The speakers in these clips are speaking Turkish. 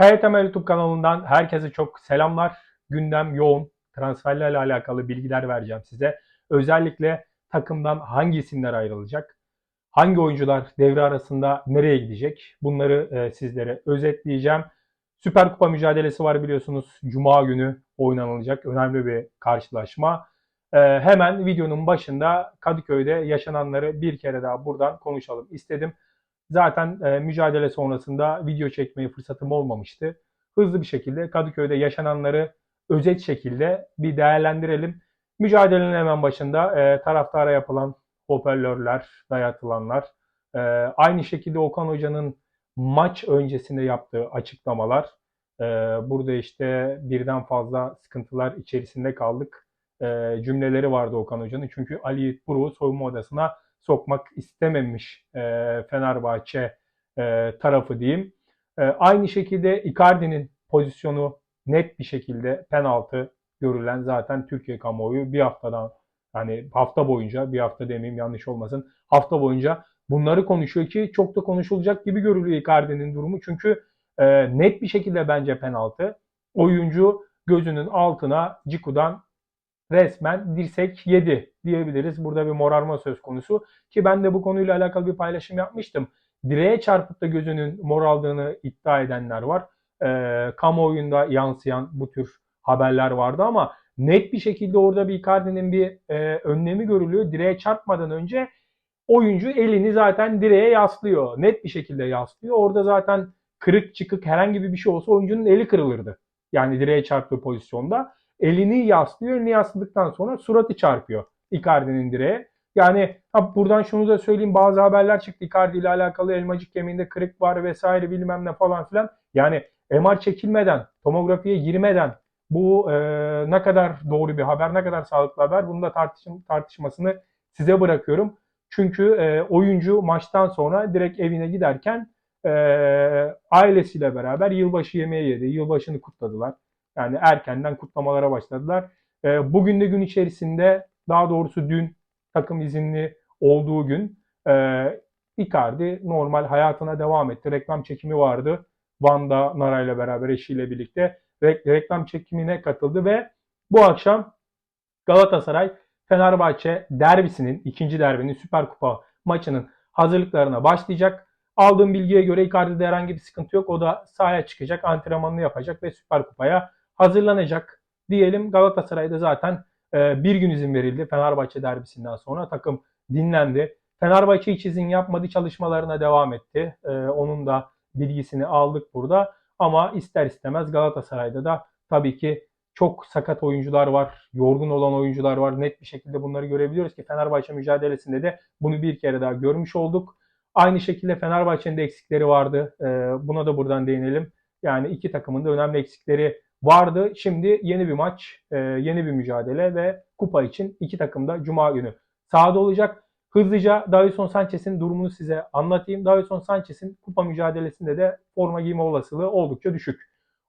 Temel YouTube kanalından herkese çok selamlar. Gündem yoğun. Transferlerle alakalı bilgiler vereceğim size. Özellikle takımdan hangi isimler ayrılacak? Hangi oyuncular devre arasında nereye gidecek? Bunları e, sizlere özetleyeceğim. Süper Kupa mücadelesi var biliyorsunuz. Cuma günü oynanılacak önemli bir karşılaşma. E, hemen videonun başında Kadıköy'de yaşananları bir kere daha buradan konuşalım istedim. Zaten e, mücadele sonrasında video çekmeye fırsatım olmamıştı. Hızlı bir şekilde Kadıköy'de yaşananları özet şekilde bir değerlendirelim. Mücadelenin hemen başında e, taraftara yapılan hoparlörler, dayatılanlar, e, aynı şekilde Okan Hoca'nın maç öncesinde yaptığı açıklamalar, e, burada işte birden fazla sıkıntılar içerisinde kaldık e, cümleleri vardı Okan Hoca'nın. Çünkü Ali Buruk'u soyunma odasına sokmak istememiş e, Fenerbahçe e, tarafı diyeyim. E, aynı şekilde Icardi'nin pozisyonu net bir şekilde penaltı görülen zaten Türkiye kamuoyu bir haftadan yani hafta boyunca bir hafta demeyeyim yanlış olmasın hafta boyunca bunları konuşuyor ki çok da konuşulacak gibi görülüyor Icardi'nin durumu çünkü e, net bir şekilde bence penaltı. Oyuncu gözünün altına Ciku'dan resmen dirsek yedi diyebiliriz. Burada bir morarma söz konusu ki ben de bu konuyla alakalı bir paylaşım yapmıştım. Direğe çarpıp da gözünün moraldığını iddia edenler var. E, kamuoyunda yansıyan bu tür haberler vardı ama net bir şekilde orada bir Icardi'nin bir e, önlemi görülüyor. Direğe çarpmadan önce oyuncu elini zaten direğe yaslıyor. Net bir şekilde yaslıyor. Orada zaten kırık çıkık herhangi bir şey olsa oyuncunun eli kırılırdı. Yani direğe çarptığı pozisyonda elini yaslıyor. Elini yasladıktan sonra suratı çarpıyor Icardi'nin direğe. Yani buradan şunu da söyleyeyim bazı haberler çıktı Icardi ile alakalı elmacık kemiğinde kırık var vesaire bilmem ne falan filan. Yani MR çekilmeden, tomografiye girmeden bu e, ne kadar doğru bir haber, ne kadar sağlıklı haber bunu da tartışım, tartışmasını size bırakıyorum. Çünkü e, oyuncu maçtan sonra direkt evine giderken e, ailesiyle beraber yılbaşı yemeği yedi. Yılbaşını kutladılar. Yani erkenden kutlamalara başladılar. E, bugün de gün içerisinde daha doğrusu dün takım izinli olduğu gün e, Icardi normal hayatına devam etti. Reklam çekimi vardı. Van'da Nara ile beraber eşiyle birlikte reklam çekimine katıldı ve bu akşam Galatasaray Fenerbahçe derbisinin, ikinci derbinin Süper Kupa maçının hazırlıklarına başlayacak. Aldığım bilgiye göre Icardi'de herhangi bir sıkıntı yok. O da sahaya çıkacak, antrenmanını yapacak ve Süper Kupa'ya hazırlanacak. Diyelim Galatasaray'da zaten e, bir gün izin verildi Fenerbahçe derbisinden sonra. Takım dinlendi. Fenerbahçe hiç izin yapmadı, çalışmalarına devam etti. E, onun da bilgisini aldık burada. Ama ister istemez Galatasaray'da da tabii ki çok sakat oyuncular var, yorgun olan oyuncular var. Net bir şekilde bunları görebiliyoruz ki Fenerbahçe mücadelesinde de bunu bir kere daha görmüş olduk. Aynı şekilde Fenerbahçe'nin de eksikleri vardı. Ee, buna da buradan değinelim. Yani iki takımın da önemli eksikleri vardı. Şimdi yeni bir maç, e, yeni bir mücadele ve kupa için iki takım da Cuma günü sahada olacak. Hızlıca Davison Sanchez'in durumunu size anlatayım. Davison Sanchez'in kupa mücadelesinde de forma giyme olasılığı oldukça düşük.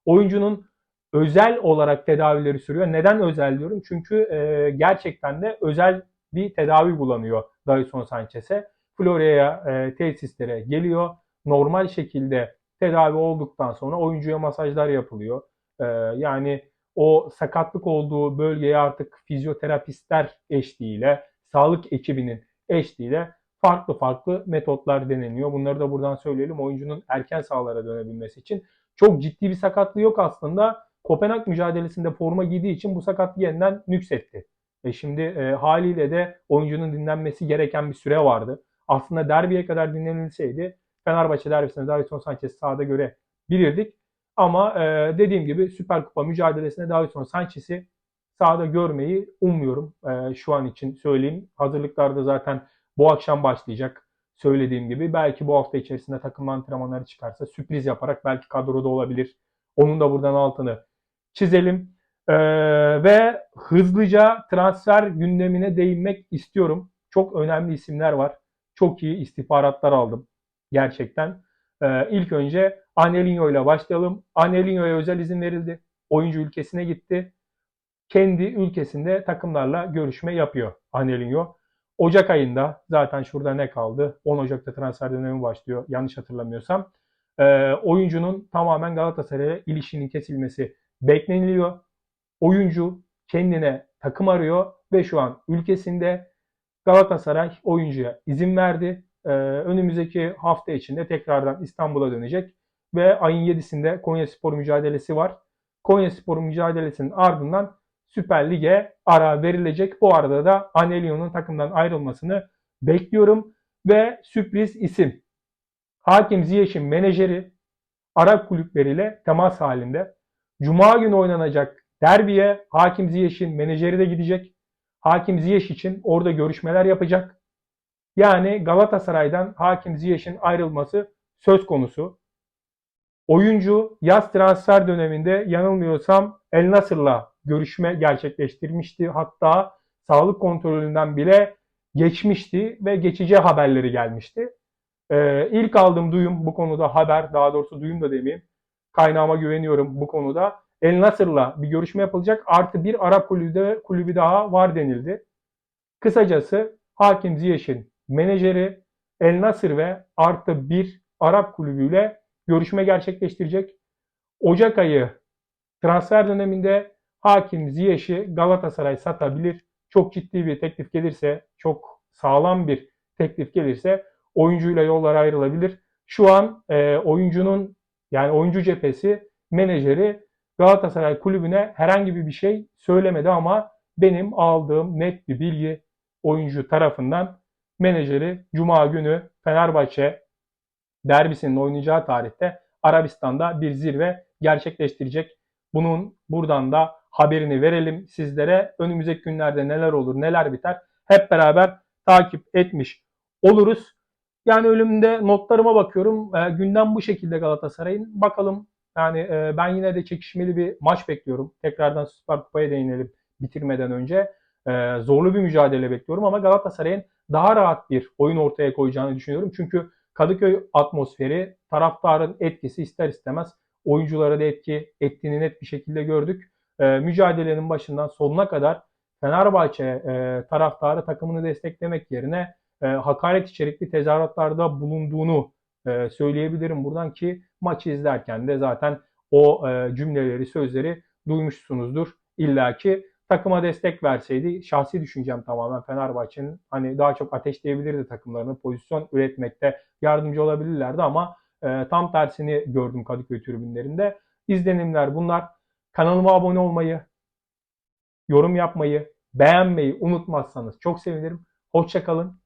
Oyuncunun özel olarak tedavileri sürüyor. Neden özel diyorum? Çünkü e, gerçekten de özel bir tedavi bulanıyor Davison Sanchez'e. Florya'ya, e, tesislere geliyor. Normal şekilde tedavi olduktan sonra oyuncuya masajlar yapılıyor. E, yani o sakatlık olduğu bölgeye artık fizyoterapistler eşliğiyle, sağlık ekibinin eşliğiyle farklı farklı metotlar deneniyor. Bunları da buradan söyleyelim oyuncunun erken sahalara dönebilmesi için. Çok ciddi bir sakatlığı yok aslında. Kopenhag mücadelesinde forma giydiği için bu sakatlığı yeniden nüksetti. Ve şimdi e, haliyle de oyuncunun dinlenmesi gereken bir süre vardı. Aslında derbiye kadar dinlenilseydi Fenerbahçe derbisinde Davison Sanchez sahada görebilirdik. Ama e, dediğim gibi Süper Kupa mücadelesinde Davison Sanchez'i sahada görmeyi ummuyorum. E, şu an için söyleyeyim. Hazırlıklarda zaten bu akşam başlayacak. Söylediğim gibi belki bu hafta içerisinde takım antrenmanları çıkarsa sürpriz yaparak belki kadroda olabilir. Onun da buradan altını çizelim. Ee, ve hızlıca transfer gündemine değinmek istiyorum. Çok önemli isimler var. Çok iyi istihbaratlar aldım. Gerçekten. Ee, ilk önce Anelinho ile başlayalım. Anelinho'ya özel izin verildi. Oyuncu ülkesine gitti. Kendi ülkesinde takımlarla görüşme yapıyor Anelinho. Ocak ayında zaten şurada ne kaldı? 10 Ocak'ta transfer dönemi başlıyor yanlış hatırlamıyorsam. e, oyuncunun tamamen Galatasaray'a ilişkinin kesilmesi bekleniliyor. Oyuncu kendine takım arıyor ve şu an ülkesinde Galatasaray oyuncuya izin verdi. Ee, önümüzdeki hafta içinde tekrardan İstanbul'a dönecek ve ayın 7'sinde Konya Spor mücadelesi var. Konya Spor mücadelesinin ardından Süper Lig'e ara verilecek. Bu arada da Anelio'nun takımdan ayrılmasını bekliyorum ve sürpriz isim. Hakim Ziyech'in menajeri Arap kulüpleriyle temas halinde. Cuma günü oynanacak derbiye Hakim Ziyech'in menajeri de gidecek. Hakim Ziyech için orada görüşmeler yapacak. Yani Galatasaray'dan Hakim Ziyech'in ayrılması söz konusu. Oyuncu yaz transfer döneminde yanılmıyorsam El Nasır'la görüşme gerçekleştirmişti. Hatta sağlık kontrolünden bile geçmişti ve geçici haberleri gelmişti. Ee, ilk aldığım duyum bu konuda haber, daha doğrusu duyum da demeyeyim. Kaynağıma güveniyorum bu konuda. El Nasır'la bir görüşme yapılacak. Artı bir Arap kulübü, kulübü daha var denildi. Kısacası Hakim Ziyech'in menajeri El Nasır ve artı bir Arap kulübüyle görüşme gerçekleştirecek. Ocak ayı transfer döneminde Hakim Ziyech'i Galatasaray satabilir. Çok ciddi bir teklif gelirse, çok sağlam bir teklif gelirse oyuncuyla yollar ayrılabilir. Şu an e, oyuncunun yani oyuncu cephesi menajeri Galatasaray kulübüne herhangi bir şey söylemedi ama benim aldığım net bir bilgi oyuncu tarafından menajeri Cuma günü Fenerbahçe derbisinin oynayacağı tarihte Arabistan'da bir zirve gerçekleştirecek. Bunun buradan da haberini verelim sizlere. Önümüzdeki günlerde neler olur, neler biter hep beraber takip etmiş oluruz. Yani ölümde notlarıma bakıyorum. E, gündem bu şekilde Galatasaray'ın. Bakalım yani e, ben yine de çekişmeli bir maç bekliyorum. Tekrardan Süper Kupa'ya değinelim bitirmeden önce. E, zorlu bir mücadele bekliyorum ama Galatasaray'ın daha rahat bir oyun ortaya koyacağını düşünüyorum. Çünkü Kadıköy atmosferi, taraftarın etkisi ister istemez oyunculara da etki ettiğini net bir şekilde gördük. E, mücadelenin başından sonuna kadar Fenerbahçe e, taraftarı takımını desteklemek yerine e, hakaret içerikli tezahüratlarda bulunduğunu e, söyleyebilirim buradan ki maçı izlerken de zaten o e, cümleleri, sözleri duymuşsunuzdur. İlla ki takıma destek verseydi şahsi düşüncem tamamen Fenerbahçe'nin hani daha çok ateşleyebilirdi takımlarını pozisyon üretmekte yardımcı olabilirlerdi ama e, tam tersini gördüm Kadıköy tribünlerinde. İzlenimler bunlar. Kanalıma abone olmayı, yorum yapmayı, beğenmeyi unutmazsanız çok sevinirim. Hoşçakalın.